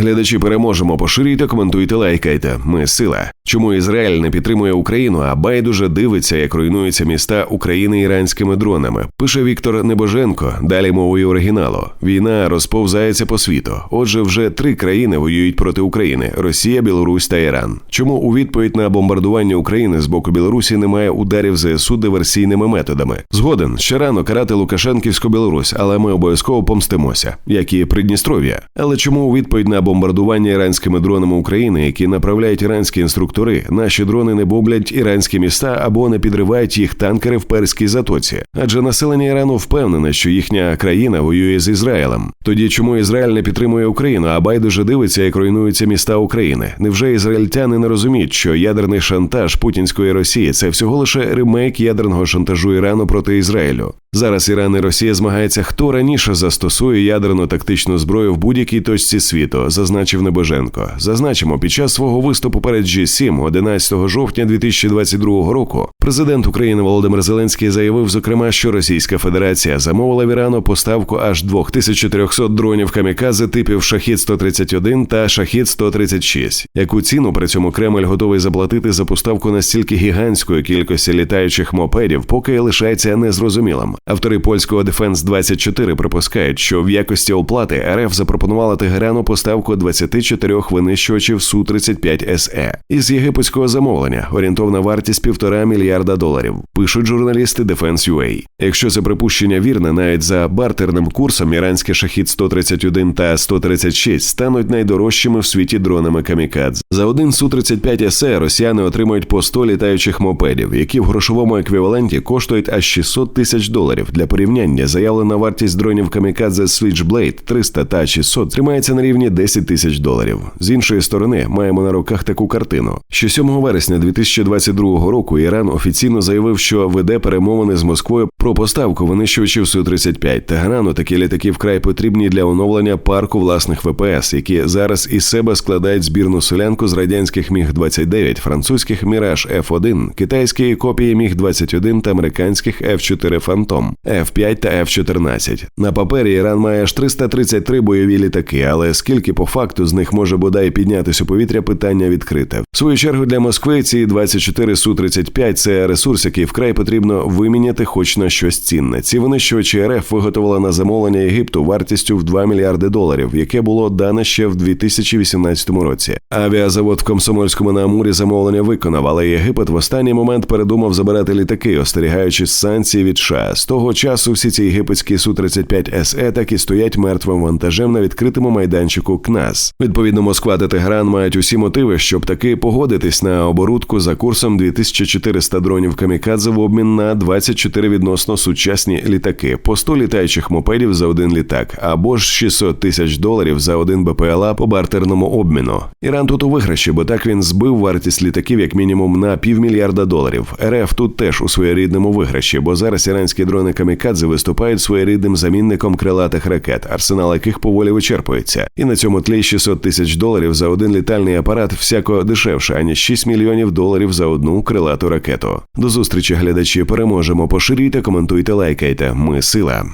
Глядачі переможемо, поширюйте, коментуйте, лайкайте. Ми сила. Чому Ізраїль не підтримує Україну, а байдуже дивиться, як руйнуються міста України іранськими дронами? Пише Віктор Небоженко. Далі мовою оригіналу. Війна розповзається по світу. Отже, вже три країни воюють проти України: Росія, Білорусь та Іран. Чому у відповідь на бомбардування України з боку Білорусі немає ударів ЗСУ диверсійними методами? Згоден ще рано карати Лукашенківську Білорусь, але ми обов'язково помстимося, як і Придністров'я. Але чому у відповідь на бомбардування іранськими дронами України, які направляють іранські інструктори, наші дрони не бомблять іранські міста або не підривають їх танкери в перській затоці? Адже населення Ірану впевнене, що їхня країна воює з Ізраїлем. Тоді чому Ізраїль не підтримує Україну, а байдуже дивиться, як руйнуються міста України? Невже ізраїльтяни не розуміють, що ядерний шантаж путінської Росії це всього лише ремейк ядерного шантажу Ірану проти Ізраїлю? Зараз Іран і Росія змагаються, хто раніше застосує ядерну тактичну зброю в будь-якій точці світу, зазначив Небоженко. Зазначимо, під час свого виступу перед G7 11 жовтня 2022 року президент України Володимир Зеленський заявив, зокрема, що Російська Федерація замовила в Ірану поставку аж 2400 дронів камікадзе типів Шахід 131 та Шахід 136 Яку ціну при цьому Кремль готовий заплатити за поставку настільки гігантської кількості літаючих мопедів, поки лишається незрозумілим. Автори польського Defense 24 припускають, що в якості оплати РФ запропонувала Тегерану поставку 24 винищувачів су 35 се із єгипетського замовлення. Орієнтовна вартість півтора мільярда доларів. Пишуть журналісти Defense UA. Якщо це припущення вірне, навіть за бартерним курсом іранський шахід 131 та 136 стануть найдорожчими в світі дронами камікадзе. За один су 35 се росіяни отримують по 100 літаючих мопедів, які в грошовому еквіваленті коштують аж 600 тисяч доларів. Для порівняння заявлена вартість дронів камікадзе Switchblade 300 та 600 тримається на рівні 10 тисяч доларів. З іншої сторони, маємо на руках таку картину. Що 7 вересня 2022 року Іран офіційно заявив, що веде перемовини з Москвою про поставку винищувачів Су-35. Тегерану такі літаки вкрай потрібні для оновлення парку власних ВПС, які зараз із себе складають збірну солянку з радянських міг 29 французьких Міраж F1, китайської копії міг 21 та американських F4 Phantom, F5 та F14. На папері Іран має аж 333 бойові літаки, але скільки по факту з них може бодай піднятися у повітря, питання відкрите. В свою чергу для Москви ці 24 су 35 це ресурс, який вкрай потрібно виміняти, хоч на щось цінне. Ці винищувачі РФ виготовила на замовлення Єгипту вартістю в 2 мільярди доларів, яке було дане ще в 2018 році. Авіазавод в Комсомольському на Амурі замовлення виконав, але Єгипет в останній момент передумав забирати літаки, остерігаючись санкцій від США. Того часу всі ці єгипетські су 35 се так і стоять мертвим вантажем на відкритому майданчику КНАС. Відповідно, Москва та Тегеран мають усі мотиви, щоб таки погодитись на оборудку за курсом 2400 дронів камікадзе в обмін на 24 відносно сучасні літаки, по 100 літаючих мопедів за один літак, або ж 600 тисяч доларів за один БПЛА по бартерному обміну. Іран тут у виграші, бо так він збив вартість літаків як мінімум на півмільярда доларів. РФ тут теж у своєрідному виграші, бо зараз іранські дрони камікадзе виступають своєрідним замінником крилатих ракет, арсенал яких поволі вичерпується. І на цьому тлі 600 тисяч доларів за один літальний апарат всяко дешевше, аніж 6 мільйонів доларів за одну крилату ракету. До зустрічі, глядачі, переможемо. Поширюйте, коментуйте, лайкайте. Ми сила.